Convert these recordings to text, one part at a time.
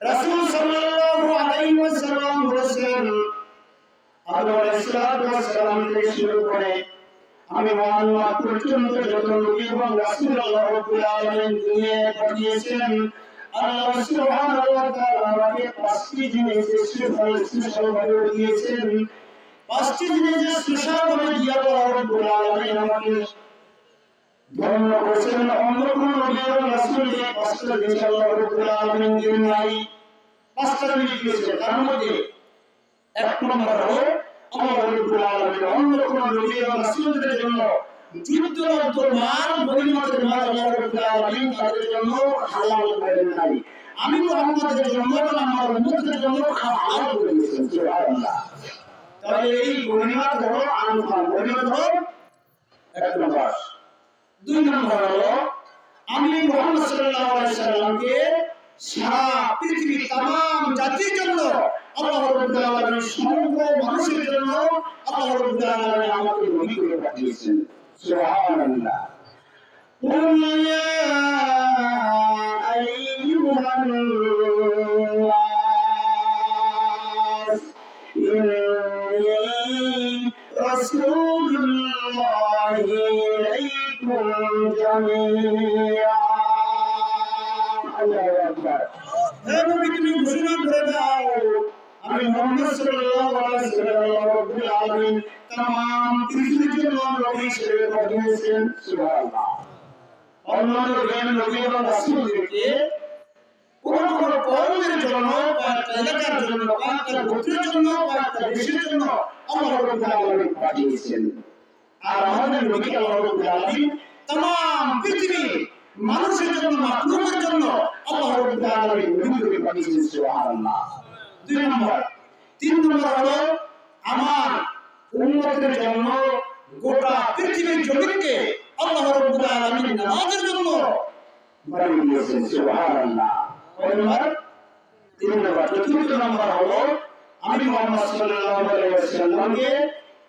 রাসূল সাল্লাল্লাহু আলাইহি ওয়াসাল্লাম বলেছেন আলাইহিস সালাম থেকে শুরু করে আমি মোহাম্মদ পর্যন্ত যত নবী এবং রাসূল আল্লাহ রাব্বুল আলামিন দুনিয়ায় পাঠিয়েছেন, আল্লাহ সুবহানাহু ওয়া তাআলা আমাকে পাঁচটি জিনিসের সুফল সুসংবাদ দিয়েছেন। পাঁচটি জিনিসের সুসংবাদ দিয়া আল্লাহ রাব্বুল আলামিন আমাকে ধন্য করেছেন অন্য কোন নবী রাসূল এই আল্লাহ রাব্বুল আলামিন নাই তার মধ্যে এক নম্বর হলো আল্লাহ রাব্বুল আলামিন অন্য কোন রাসূলদের জন্য আল্লাহ রাব্বুল আলামিন তাদের জন্য হালাল নাই আমি জন্য আমার উম্মতের জন্য হালাল করে তাহলে এই গনিমত হলো আনফাল গনিমত হলো এক নম্বর। দুই নম্বর হলো আমি মোহাম্মদ সাল্লাল্লাহু আলাইহি সাল্লামকে সারা পৃথিবীর तमाम জাতির জন্য আল্লাহ রাব্বুল আলামিন সমগ্র মানুষের জন্য আল্লাহ রাব্বুল আলামিন আমাকে নবী করে পাঠিয়েছেন সুবহানাল্লাহ قل يا أيها الناس جميعا الله أكبر হে নবী তুমি ঘোষণা করে দাও আমি মুহাম্মদ সাল্লাল্লাহু আলাইহি ওয়াসাল্লাম রব্বুল আলামিন तमाम পৃথিবীর জন্য নবী হিসেবে পাঠিয়েছেন সুবহানাল্লাহ অন্যান্য জ্ঞান নবী এবং রাসূলদেরকে কোন কোন কর্মের জন্য কয়েকটা এলাকার জন্য কয়েকটা গোত্রের জন্য কয়েকটা দেশের জন্য আল্লাহ রাব্বুল আলামিন পাঠিয়েছেন আর আমাদের নবী আল্লাহ রাব্বুল আলামিন তিন নম্বর হলো, আমার উম্মতের জন্য গোটা পৃথিবীর জমিনকে আল্লাহ রাব্বুল আলামিন নামাজের জন্য বানিয়ে দিয়েছেন নম্বর? তিন নম্বর নম্বর হলো, আমি মোহাম্মদ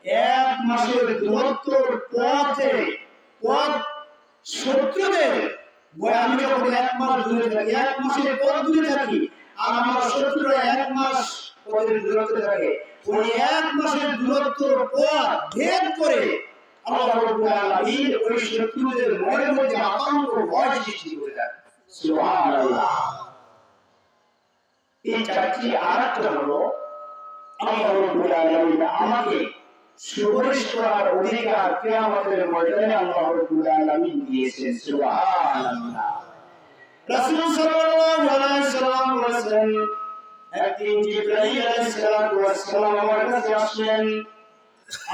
এক মাসের দূরত্বর পথে পথ শত্রুদের আমি যখন এক মাস দূরে থাকি, এক মাসের পথ দূরে থাকি, আর আমার এক মাস দূরত্বে থাকে। ওই এক মাসের দূরত্বর পথ ভেদ করে আল্লাহ রাব্বুল আলামিন ওই শত্রুদের মনের মধ্যে আতঙ্ক, ভয় সৃষ্টি করে সুবহানাল্লাহ। এই চারটি আরেকটা হলো, আল্লাহ রাব্বুল আলামিন আমাকে সুপারিশ করার অধিকার কিয়ামতের ময়দানে আল্লাহ রাব্বুল আলামিন দিয়েছেন, সুবহানাল্লাহ। রাসূল সাল্লাল্লাহু আলাইহি সাল্লাম বলেছেন, একদিন জিবরাইল আলাইহিস সালাম আমার কাছে আসলেন।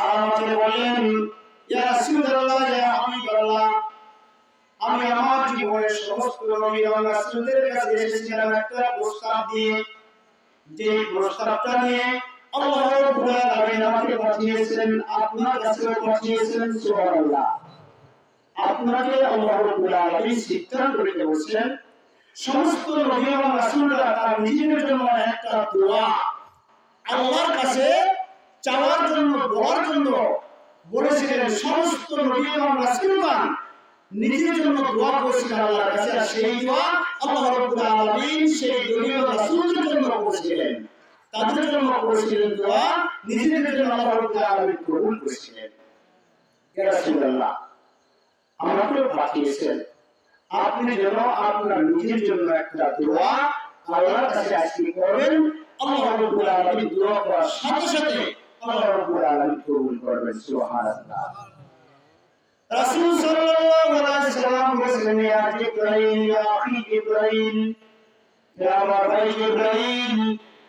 আর আমাকে বললেন, ইয়া রাসূলুল্লাহ, ইয়া হাবিবাল্লাহ, আমি আমার জীবনের সমস্ত নবী এবং রাসূলদের কাছে এসেছিলাম একটা প্রস্তাব দিয়ে। যে প্রস্তাবটা নিয়ে কাছে চাওয়ার জন্য, বলার জন্য বলেছিলেন, সমস্ত নিজের জন্য দোয়া করেছিলেন আল্লাহর কাছে সেই দোয়া আল্লাহ সেই নবী এবং জন্য তাদের জন্য করেছিলেন দোয়া, নিজেদের জন্য আল্লাহ আলামিন কবুল করেছিলেন। আমাকেও পাঠিয়েছেন আপনি যেন আপনার নিজের জন্য একটা দোয়া আল্লাহর কাছে আজকে করবেন, আল্লাহ রাব্বুল আলামিন দোয়া করার সাথে সাথে আল্লাহ রাব্বুল আলামিন কবুল করবেন, সুবহানাল্লাহ। রাসূল সাল্লাল্লাহু আলাইহি সাল্লাম বলেছেন ইয়া জিবরাইল, ইয়া আখি জিবরাইল, ইয়া আমার ভাই জিবরাইল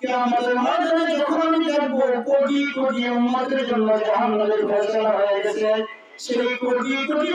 কিয়ামতের ময়দানে যখন আমি দেখব কোটি কোটি উম্মতের জন্য জাহান্নামের ফয়সালা হয়ে গেছে। সেই কোটি কোটি